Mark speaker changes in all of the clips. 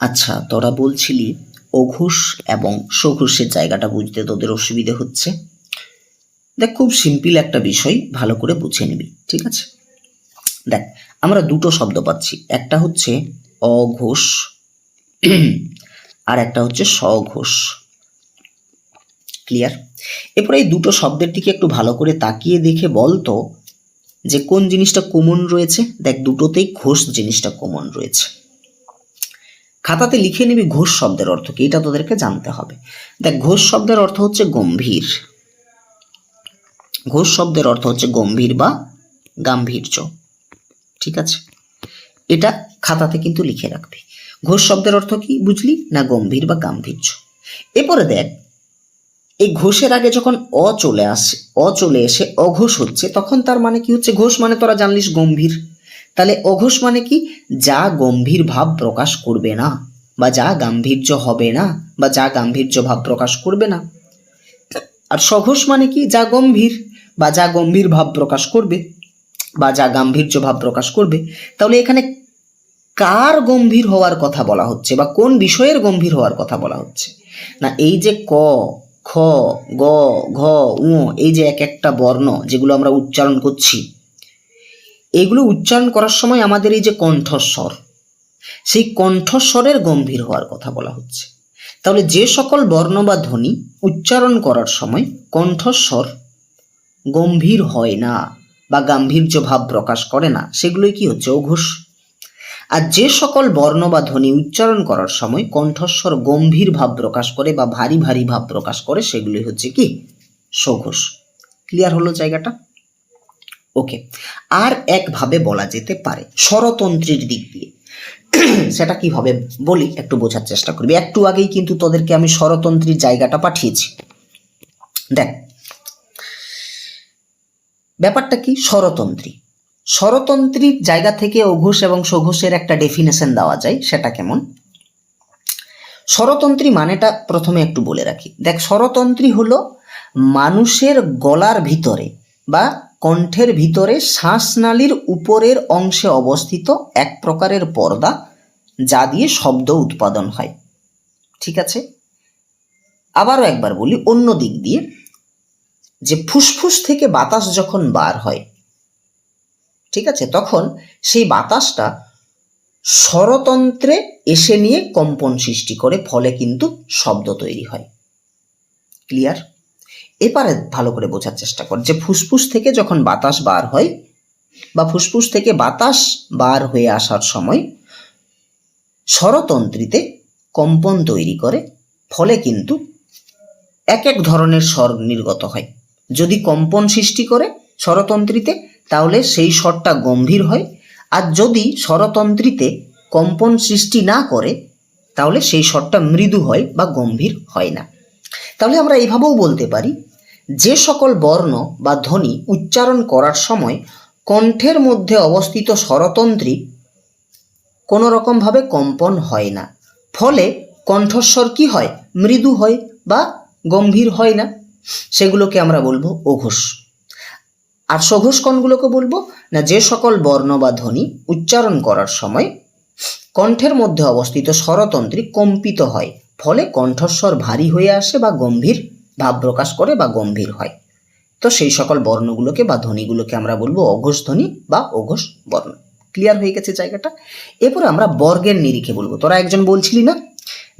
Speaker 1: আচ্ছা তোরা বলছিলি অঘোষ এবং সঘোষের জায়গাটা বুঝতে তোদের অসুবিধে হচ্ছে? দেখ, খুব সিম্পল একটা বিষয়, ভালো করে বুঝে নিবি, ঠিক আছে? দেখ, আমরা দুটো শব্দ পাচ্ছি, একটা হচ্ছে অঘোষ আর একটা হচ্ছে স্বঘোষ ক্লিয়ার এরপরে এই দুটো শব্দের দিকে একটু ভালো করে তাকিয়ে দেখে বলতো যে কোন জিনিসটা কমন রয়েছে? দেখ, দুটোতেই ঘোষ জিনিসটা কমন রয়েছে। খাতাতে লিখে নিবি ঘোষ শব্দের অর্থ কি? এটা তোদেরকে জানতে হবে। দেখ, ঘোষ শব্দের অর্থ হচ্ছে গম্ভীর। ঘোষ শব্দের অর্থ হচ্ছে গম্ভীর বা গাম্ভীর্য। ঠিক আছে? এটা খাতাতে কিন্তু লিখে রাখবি। ঘোষ শব্দের অর্থ কি বুঝলি? না গম্ভীর বা গাম্ভীর্য। এরপরে দেখ, এই ঘোষের আগে যখন অ চলে আসে, অ চলে এসে অঘোষ হচ্ছে, তখন তার মানে কি হচ্ছে? ঘোষ মানে তোরা জানলিস গম্ভীর। তাহলে অঘোষ মানে কি? যা গম্ভীর ভাব প্রকাশ করবে না, বা যা গাম্ভীর্য হবে না, বা যা গাম্ভীর্য ভাব প্রকাশ করবে না। আর সঘোষ মানে কি? যা গম্ভীর, বা যা গম্ভীর ভাব প্রকাশ করবে, বা যা গাম্ভীর্য ভাব প্রকাশ করবে। তাহলে এখানে কার গম্ভীর হওয়ার কথা বলা হচ্ছে, বা কোন বিষয়ের গম্ভীর হওয়ার কথা বলা হচ্ছে? না, এই যে ক, খ, গ, ঘ উ এই যে এক একটা বর্ণ যেগুলো আমরা উচ্চারণ করছি এগুলো উচ্চারণ করার সময় আমাদের এই যে কণ্ঠস্বর, সেই কণ্ঠস্বরের গম্ভীর হওয়ার কথা বলা হচ্ছে। তাহলে যে সকল বর্ণ বা ধ্বনি উচ্চারণ করার সময় কণ্ঠস্বর গম্ভীর হয় না বা গাম্ভীর্য ভাব প্রকাশ করে না, সেগুলোই কি হচ্ছে? অঘোষ। আর যে সকল বর্ণ বা ধ্বনি উচ্চারণ করার সময় কণ্ঠস্বর গম্ভীর ভাব প্রকাশ করে বা ভারী ভারী ভাব প্রকাশ করে সেগুলি হচ্ছে কি? সঘোষ। ক্লিয়ার হলো জায়গাটা? ওকে আর একভাবে বলা যেতে পারে, স্বরতন্ত্রীর দিক দিয়ে। সেটা কীভাবে বলি একটু বোঝার চেষ্টা করবি। একটু আগেই কিন্তু তোদেরকে আমি স্বরতন্ত্রীর জায়গাটা পাঠিয়েছি। দেখ, ব্যাপারটা কি? স্বরতন্ত্রী। স্বরতন্ত্রীর জায়গা থেকে অঘোষ এবং সঘোষের একটা ডেফিনেশন দেওয়া যায়, সেটা কেমন? স্বরতন্ত্রী মানেটা প্রথমে একটু বলে রাখি। দেখ, স্বরতন্ত্রী হলো মানুষের গলার ভিতরে বা কণ্ঠের ভিতরে শ্বাসনালীর উপরের অংশে অবস্থিত এক প্রকারের পর্দা, যা দিয়ে শব্দ উৎপাদন হয়। ঠিক আছে? আবারও একবার বলি, অন্য দিক দিয়ে, যে ফুসফুস থেকে বাতাস যখন বার হয়, ঠিক আছে? তখন সেই বাতাসটা স্বরতন্ত্রে এসে নিয়ে কম্পন সৃষ্টি করে, ফলে কিন্তু শব্দ তৈরি হয়। ক্লিয়ার? এবারে ভালো করে বোঝার চেষ্টা কর যে ফুসফুস থেকে যখন বাতাস বার হয় বা ফুসফুস থেকে বাতাস বার হয়ে আসার সময় স্বরতন্ত্রীতে কম্পন তৈরি করে, ফলে কিন্তু এক এক ধরনের স্বর নির্গত হয়। যদি কম্পন সৃষ্টি করে স্বরতন্ত্রীতে, তাহলে সেই স্বরটা গম্ভীর হয়। আর যদি স্বরতন্ত্রীতে কম্পন সৃষ্টি না করে, তাহলে সেই স্বরটা মৃদু হয় বা গম্ভীর হয় না। তাহলে আমরা এইভাবেও বলতে পারি যে সকল বর্ণ বা ধ্বনি উচ্চারণ করার সময় কণ্ঠের মধ্যে অবস্থিত স্বরতন্ত্রী কোনো রকমভাবে কম্পন হয় না। ফলে কণ্ঠস্বর কি হয়? মৃদু হয় বা গম্ভীর হয় না? সেগুলোকে আমরা বলব অঘোষ আর সঘোষ কোনগুলোকে বলব? না, যে সকল বর্ণ বা ধ্বনি উচ্চারণ করার সময় কণ্ঠের মধ্যে অবস্থিত স্বরতন্ত্রী কম্পিত হয়। ফলে কণ্ঠস্বর ভারী হয়ে আসে বা গম্ভীর ভাব প্রকাশ করে বা গম্ভীর হয়। তো সেই সকল বর্ণগুলোকে বা ধ্বনিগুলোকে আমরা বলব অঘোষ ধ্বনি বা অঘোষ বর্ণ। ক্লিয়ার হয়ে গেছে জায়গাটা? এরপরে আমরা বর্গের নিরিখে বলব। তোরা একজন বলছিলি না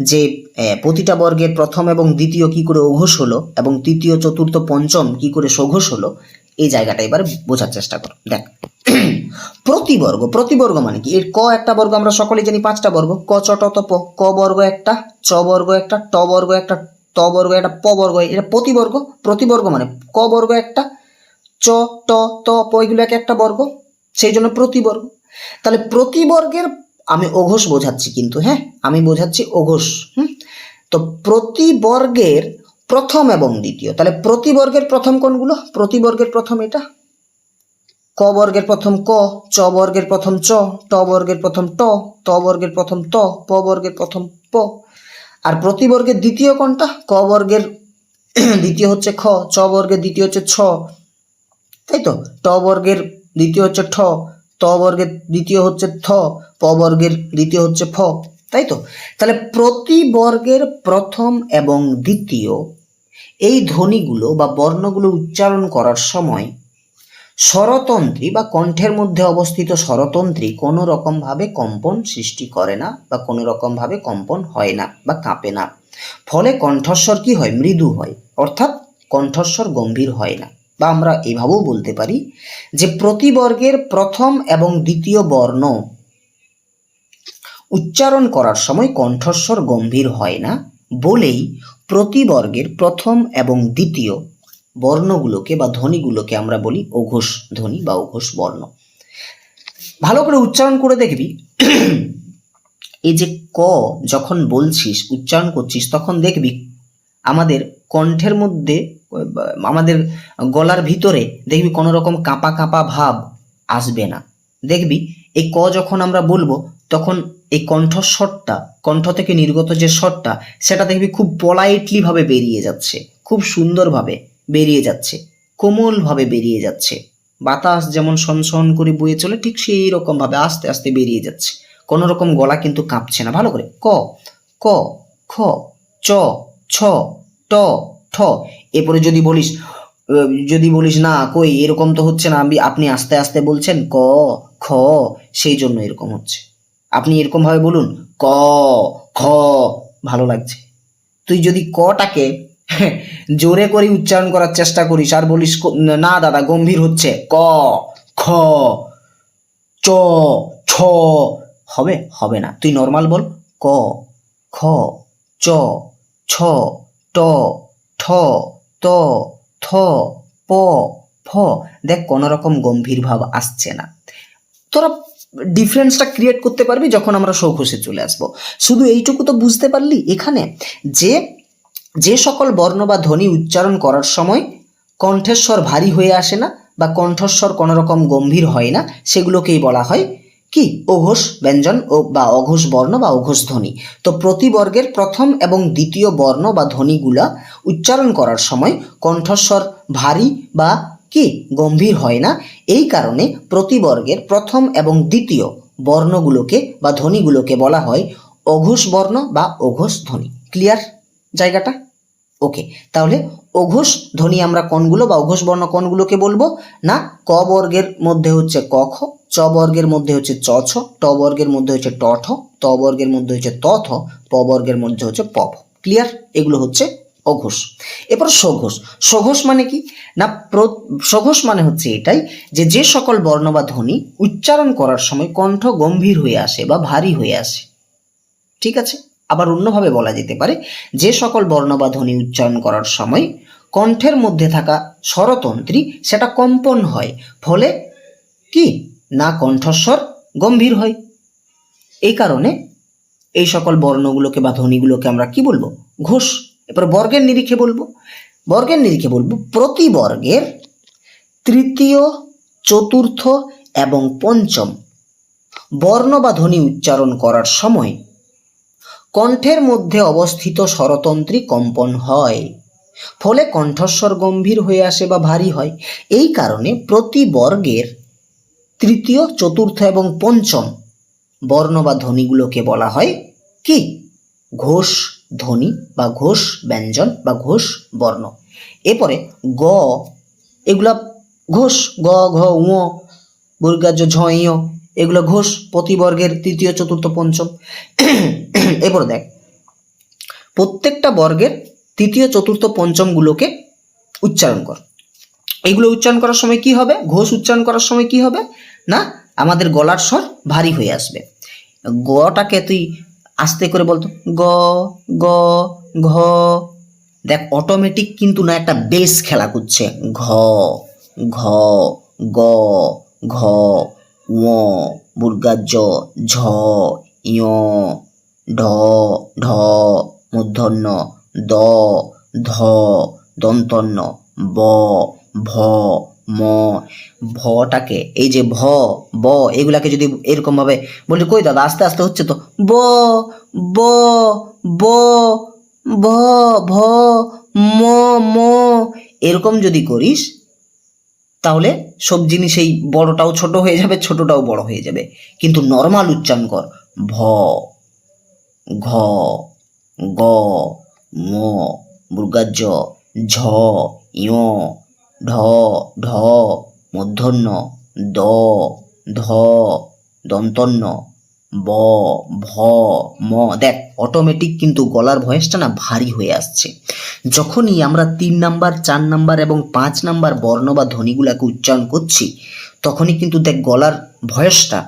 Speaker 1: যে প্রতিটা বর্গের প্রথম এবং দ্বিতীয় কি করে অঘোষ হলো এবং তৃতীয়, চতুর্থ, পঞ্চম কি করে সঘোষ হলো? এই জায়গাটা এবার বোঝার চেষ্টা কর। দেখ। প্রতিবর্গ প্রতিবর্গ মানে কি? এর ক একটা বর্গ আমরা সকলে জানি, পাঁচটা বর্গ। ক চ, ট, ত, প। ক বর্গ একটা, চ বর্গ একটা, ট বর্গ একটা ত বর্গ একটা প বর্গ, এটা প্রতিবর্গ প্রতিবর্গ মানে ক বর্গ একটা, চ, ট, ত, প এগুলো এক একটা বর্গ, সেই জন্য প্রতিবর্গ। তাহলে প্রতিবর্গের আমি অঘোষ বোঝাচ্ছি কিন্তু হ্যাঁ? আমি বোঝাচ্ছি অঘোষ, হুম? তো প্রতিবর্গের প্রথম এবং দ্বিতীয়, তাহলে প্রতিবর্গের প্রথম কোনগুলো? প্রতিবর্গের প্রথম এটা? ক বর্গের প্রথম ক, চ বর্গের প্রথম চ, ট বর্গের প্রথম ট, ত বর্গের প্রথম ত, প বর্গের প্রথম প। আর প্রতিবর্গের দ্বিতীয় কোনটা ক বর্গের, দ্বিতীয় হচ্ছে খ, চ বর্গের দ্বিতীয় হচ্ছে ছ। তাই তো? ট বর্গের দ্বিতীয় হচ্ছে ঠ, ত বর্গের দ্বিতীয় হচ্ছে থ, প বর্গের দ্বিতীয় হচ্ছে ফ। তাই তো? তাহলে প্রতি বর্গের প্রথম এবং দ্বিতীয় এই ধ্বনিগুলো বা বর্ণগুলো উচ্চারণ করার সময় স্বরতন্ত্রী বা কণ্ঠের মধ্যে অবস্থিত স্বরতন্ত্রী কোনো রকমভাবে কম্পন সৃষ্টি করে না বা কোনো রকমভাবে কম্পন হয় না বা কাঁপে না। ফলে কণ্ঠস্বর কি হয়? মৃদু হয়। অর্থাৎ কণ্ঠস্বর গম্ভীর হয় না। বা আমরা এভাবেও বলতে পারি যে প্রতিবর্গের প্রথম এবং দ্বিতীয় বর্ণ উচ্চারণ করার সময় কণ্ঠস্বর গম্ভীর হয় না বলেই প্রতিবর্গের প্রথম এবং দ্বিতীয় বর্ণগুলোকে বা ধ্বনিগুলোকে আমরা বলি অঘোষ ধ্বনি বা অঘোষ বর্ণ। ভালো করে উচ্চারণ করে দেখবি। এই যে ক, যখন বলছিস, উচ্চারণ করছিস, তখন দেখবি আমাদের কণ্ঠের মধ্যে, আমাদের গলার ভিতরে দেখবি কোনো রকম কাঁপা কাঁপা ভাব আসবে না। দেখবি, এই ক যখন আমরা বলব, তখন এই কণ্ঠস্বরটা, কণ্ঠ থেকে নির্গত যে স্বরটা, সেটা দেখবি খুব পোলাইটলি ভাবে বেরিয়ে যাচ্ছে, খুব সুন্দরভাবে। বেরিয়ে যাচ্ছে, কোমলভাবে বেরিয়ে যাচ্ছে। বাতাস যেমন সনসন করে বয়ে চলে, ঠিক সেই রকম ভাবে আস্তে আস্তে বেরিয়ে যাচ্ছে। কোনো রকম গলা কিন্তু কাঁপছে না, ভালো করে। ক ক, খ, চ, ছ, ট, ঠ। এরপরে যদি বলিস যদি বলিস, না, কই, এরকম তো হচ্ছে না, আমি, আপনি আস্তে আস্তে বলছেন, ক, খ, সেই জন্য এরকম হচ্ছে। আপনি এরকম ভাবে বলুন, ক, খ, ভালো লাগছে। তুই যদি কটাকে জোরে করে উচ্চারণ করার চেষ্টা করিস আর বলিস না দাদা, গম্ভীর হচ্ছে। ক, খ, চ ছ হবে হবে না। তুই নর্মাল বল। ক, খ, চ, ছ, ট, ঠ, ত, থ, প, ফ। দেখ কোনো রকম গম্ভীর ভাব আসছে না। তোরা ডিফারেন্সটা ক্রিয়েট করতে পারবি যখন আমরা সৌখসে চলে আসব। শুধু এইটুকু তো বুঝতে পারলি এখানে যে যে সকল বর্ণ বা ধ্বনি উচ্চারণ করার সময় কণ্ঠস্বর ভারী হয়ে আসে না বা কণ্ঠস্বর কোনো রকম গম্ভীর হয় না, সেগুলোকেই বলা হয় কি? অঘোষ ব্যঞ্জন ও বা অঘোষ বর্ণ বা অঘোষ ধ্বনি। তো প্রতি বর্গের প্রথম এবং দ্বিতীয় বর্ণ বা ধ্বনিগুলা উচ্চারণ করার সময় কণ্ঠস্বর ভারী বা কি? গম্ভীর হয় না। এই কারণে প্রতিবর্গের প্রথম এবং দ্বিতীয় বর্ণগুলোকে বা ধ্বনিগুলোকে বলা হয় অঘোষ বর্ণ বা অঘোষ ধ্বনি। ক্লিয়ার জায়গাটা? ওকে তাহলে অঘোষ ধ্বনি আমরা কোনগুলো বা অঘোষ বর্ণ কোনগুলোকে বলব? না, ক বর্গের মধ্যে হচ্ছে ক খ, চ বর্গের মধ্যে হচ্ছে চ ট বর্গের মধ্যে হচ্ছে ট ঠ, ত বর্গের মধ্যে হচ্ছে তথ প বর্গের মধ্যে হচ্ছে পপ ক্লিয়ার এগুলো হচ্ছে অঘোষ। এরপর সঘোষ। সঘোষ মানে কি? না সঘোষ মানে হচ্ছে এটাই যে যে সকল বর্ণ বা ধ্বনি উচ্চারণ করার সময় কণ্ঠ গম্ভীর হয়ে আসে বা ভারী হয়ে আসে। ঠিক আছে? আবার অন্যভাবে বলা যেতে পারে, যে সকল বর্ণ বা ধ্বনি উচ্চারণ করার সময় কণ্ঠের মধ্যে থাকা স্বরতন্ত্রী সেটা কম্পন হয়, ফলে কি? না কণ্ঠস্বর গম্ভীর হয়। এই কারণে এই সকল বর্ণগুলোকে বা ধ্বনিগুলোকে আমরা কি বলব? ঘোষ। এরপর বর্গের নিরিখে বলব। বর্গের নিরিখে বলব, প্রতি বর্গের তৃতীয়, চতুর্থ এবং পঞ্চম বর্ণ বা ধ্বনি উচ্চারণ করার সময় কণ্ঠের মধ্যে অবস্থিত স্বরতন্ত্রী কম্পন হয়। ফলে কণ্ঠস্বর গম্ভীর হয়ে আসে বা ভারী হয়। এই কারণে প্রতি বর্গের তৃতীয়, চতুর্থ এবং পঞ্চম বর্ণ বা ধ্বনিগুলোকে বলা হয় কি? ঘোষ ধ্বনি বা ঘোষ ব্যঞ্জন বা ঘোষ বর্ণ। এরপরে গ, এগুলা ঘোষ, গ, ঘ উঁ বর্গাজ ঝ এগুলো ঘোষ প্রতিবর্গের তৃতীয়, চতুর্থ, পঞ্চম। এরপর দেখ। প্রত্যেকটা বর্গের তৃতীয়, চতুর্থ, পঞ্চমগুলোকে উচ্চারণ কর। এগুলো উচ্চারণ করার সময় কি হবে? ঘোষ উচ্চারণ করার সময় কি হবে? না, আমাদের গলার স্বর ভারী হয়ে আসবে। গটাকে তুই আস্তে করে বলতো, গ গ, ঘ। দেখ অটোমেটিক কিন্তু না, একটা বেস খেলা করছে। ঘ ঘ, গ, ঘ। ও বুর্গা জ, ঝ ইয় ঢ ঢ মূর্ধন্য দ, ধ, দন্তন্য, ব, ভ, ম, ভটাকে, এই যে ভ, ব, এগুলাকে যদি এরকম ভাবে বলি, কই দাদা, আস্তে আস্তে হচ্ছে তো, ব ব ব, ভ ভ, ম ম, এরকম যদি করিস তাহলে সব জিনিসেই বড়টাও ছোট হয়ে যাবে, ছোটটাও বড় হয়ে যাবে। কিন্তু নর্মাল উচ্চারণ কর। ভ, ঘ, গ, ম মৃগাজ ঝ ইয় ঢ ঢ মূর্ধন্য দ, ধ দন্তন্য ব, ভ, ম। দেখ অটোমেটিক কিন্তু গলার ভয়েসটা না ভারী হয়ে আসছে। যখনই আমরা তিন নাম্বার, চার নাম্বার এবং পাঁচ নাম্বার বর্ণ বা ধ্বনিগুলাকে উচ্চারণ করছি, তখনই কিন্তু দেখ গলার ভয়েসটা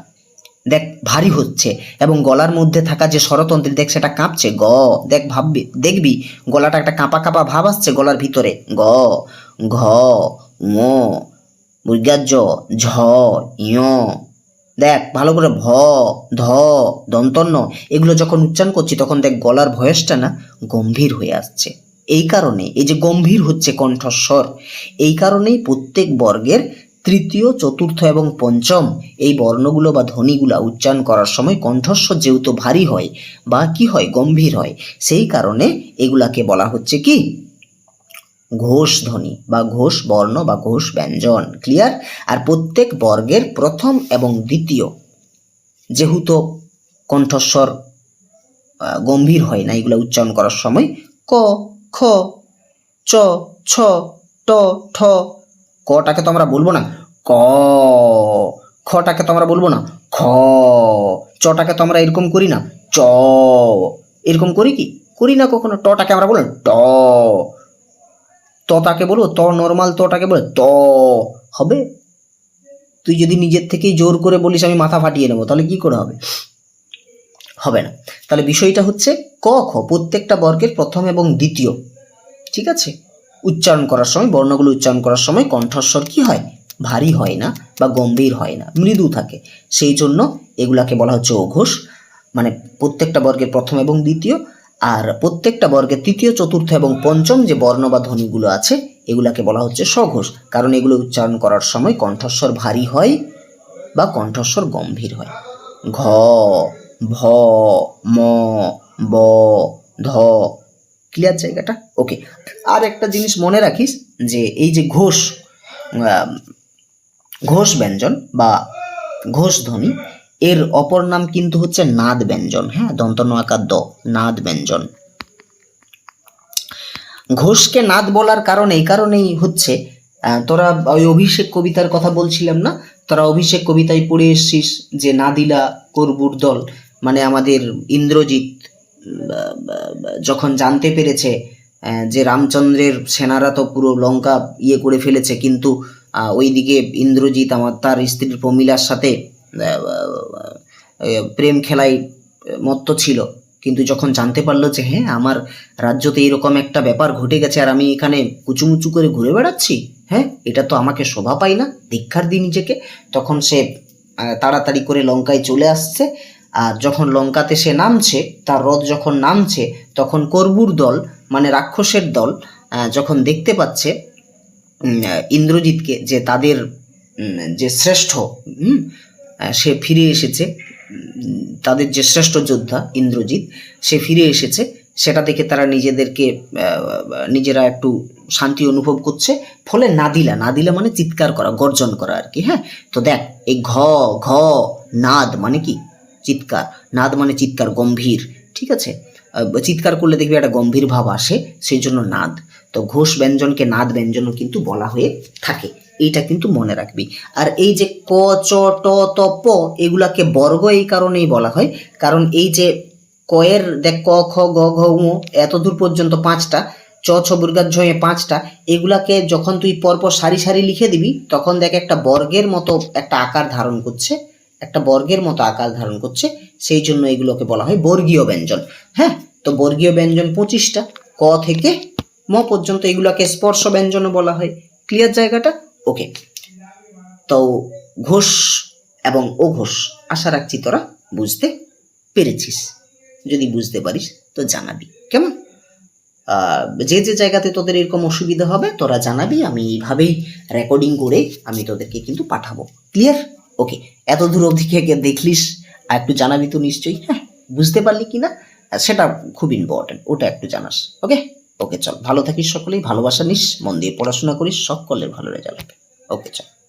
Speaker 1: দেখ ভারী হচ্ছে এবং গলার মধ্যে থাকা যে স্বরতন্ত্রী, দেখ সেটা কাঁপছে, গ। দেখ ভাববি, দেখবি, গলাটা একটা কাঁপা কাঁপা ভাব আসছে গলার ভিতরে, গ, ঘ, ঙ মৃগাজ ঝ ইয় দেখ, ভালো করে ভ, ধ, দন্তন্য এগুলো যখন উচ্চারণ করছি, তখন দেখ গলার ভয়েসটা না গম্ভীর হয়ে আসছে। এই কারণে, এই যে গম্ভীর হচ্ছে কণ্ঠস্বর, এই কারণেই প্রত্যেক বর্গের তৃতীয়, চতুর্থ এবং পঞ্চম এই বর্ণগুলো বা ধ্বনিগুলো উচ্চারণ করার সময় কণ্ঠস্বর যেহেতু ভারী হয় বা কি হয়, গম্ভীর হয়, সেই কারণে এগুলাকে বলা হচ্ছে কি? ঘোষ ধ্বনি বা ঘোষ বর্ণ বা ঘোষ ব্যঞ্জন ক্লিয়ার আর প্রত্যেক বর্গের প্রথম এবং দ্বিতীয়, যেহেতু কণ্ঠস্বর গম্ভীর হয় না, এগুলো উচ্চারণ করার সময়, ক, খ, চ, ছ, ট, ঠ, কটাকে তো আমরা বলব না? ক, খটাকে তো আমরা বলব না? খ, চটাকে তো আমরা এরকম করি না? চ, এরকম করি কি? করি না কখনো? টটাকে আমরা বলব ট তটাকে বলব, ত নর্মাল তটাকে বলে ত। হবে? তুই যদি নিজের থেকেই জোর করে বলিস আমি মাথা ফাটিয়ে নেব, তাহলে কি করে হবে? হবে না। তাহলে বিষয়টা হচ্ছে ক, খ, প্রত্যেকটা বর্গের প্রথম এবং দ্বিতীয়। ঠিক আছে? উচ্চারণ করার সময়, বর্ণগুলো উচ্চারণ করার সময় কণ্ঠস্বর কি হয়? ভারী হয় না বা গম্ভীর হয় না, মৃদু থাকে। সেই জন্য এগুলাকে বলা হচ্ছে অঘোষ মানে প্রত্যেকটা বর্গের প্রথম এবং দ্বিতীয় আর প্রত্যেকটা বর্গে তৃতীয়, চতুর্থ এবং পঞ্চম যে বর্ণ বা ধ্বনিগুলো আছে, এগুলাকে বলা হচ্ছে স্বঘোষ। কারণ এগুলো উচ্চারণ করার সময় কণ্ঠস্বর ভারী হয় বা কণ্ঠস্বর গম্ভীর হয়। ঘ, ভ, ম, ব, ধ। ক্লিয়ার জায়গাটা? ওকে আর একটা জিনিস মনে রাখিস যে এই যে ঘোষ ঘোষ ব্যঞ্জন বা ঘোষ ধ্বনি এর অপর নাম কিন্তু হচ্ছে নাদ ব্যঞ্জন। হ্যাঁ দন্তন্য আকার দ নাদ ব্যঞ্জন। ঘোষকে নাদ বলার কারণ এই কারণেই হচ্ছে তোরা ওই অভিষেক কবিতার কথা বলছিলাম না? তোরা অভিষেক কবিতায় পড়ে এসছিস যে নাদিলা করবুর দল মানে আমাদের ইন্দ্রজিৎ যখন জানতে পেরেছে যে রামচন্দ্রের সেনারা তো পুরো লঙ্কা ইয়ে করে ফেলেছে, কিন্তু ওইদিকে ইন্দ্রজিৎ আমার, তার স্ত্রীর প্রমিলার সাথে প্রেম খেলায় মত্ত ছিল। কিন্তু যখন জানতে পারল যে হ্যাঁ আমার রাজ্যতে এরকম একটা ব্যাপার ঘটে গেছে আর আমি এখানে কুচুমুচু করে ঘুরে বেড়াচ্ছি হ্যাঁ এটা তো আমাকে শোভা পাই না। দীক্ষার দিই নিজেকে। তখন সে তাড়াতাড়ি করে লঙ্কায় চলে আসছে। আর যখন লঙ্কাতে সে নামছে, তার রথ যখন নামছে, তখন করবুর দল মানে রাক্ষসের দল যখন দেখতে পাচ্ছে ইন্দ্রজিৎকে যে তাদের যে শ্রেষ্ঠ সে ফিরে এসেছে তাদের যে শ্রেষ্ঠ যোদ্ধা ইন্দ্রজিৎ, সে ফিরে এসেছে, সেটা দেখে তারা নিজেদেরকে নিজেরা একটু শান্তি অনুভব করছে, ফলে নাদিলা নাদিলা মানে চিৎকার করা, গর্জন করা আর কি হ্যাঁ? তো দেখ, এই ঘ ঘ, নাদ মানে কি? চিৎকার, নাদ মানে চিৎকার, গম্ভীর, ঠিক আছে? চিৎকার করলে দেখবি একটা গম্ভীর ভাব আসে, সেই জন্য নাদ। তো ঘোষ ব্যঞ্জনকে নাদ ব্যঞ্জনও কিন্তু বলা হয়ে থাকে। এইটা কিন্তু মনে রাখবি। আর এই যে ক, চ, ট, ত, প, এগুলাকে বর্গ এই কারণেই বলা হয়। কারণ এই যে কয়ের, দেখ, ক, খ, গ, ঘ উ এত দূর পর্যন্ত পাঁচটা, চ, ছ, বুর্গার ঝয়ে পাঁচটা, এগুলাকে যখন তুই পরপর সারি সারি লিখে দিবি, তখন দেখ একটা বর্গের মতো একটা আকার ধারণ করছে, একটা বর্গের মতো আকার ধারণ করছে, সেই জন্য এগুলোকে বলা হয় বর্গীয় ব্যঞ্জন। হ্যাঁ? তো বর্গীয় ব্যঞ্জন পঁচিশটা, ক থেকে ম পর্যন্ত এগুলোকে স্পর্শ ব্যঞ্জনও বলা হয়। ক্লিয়ার জায়গাটা? ওকে তো ঘোষ এবং অঘোষ, আশা রাখছি তোরা বুঝতে পেরেছিস। যদি বুঝতে পারিস তো জানাবি, কেমন? যে যে জায়গাতে তোদের এরকম অসুবিধা হবে তোরা জানাবি, আমি এইভাবেই রেকর্ডিং করে আমি তোদেরকে কিন্তু পাঠাবো। ক্লিয়ার ওকে এত দূর অবধি কে দেখলিস, আর একটু জানাবি তো নিশ্চয়ই। হ্যাঁ বুঝতে পারলি কি না সেটা খুব ইম্পর্টেন্ট ওটা একটু জানাস। ওকে ওকে চল। ভালো থাকিস সকলেই, ভালোবাসা নিস, মন দিয়ে পড়াশোনা করিস, সকলের ভালো রেজাল্ট ওকে চল।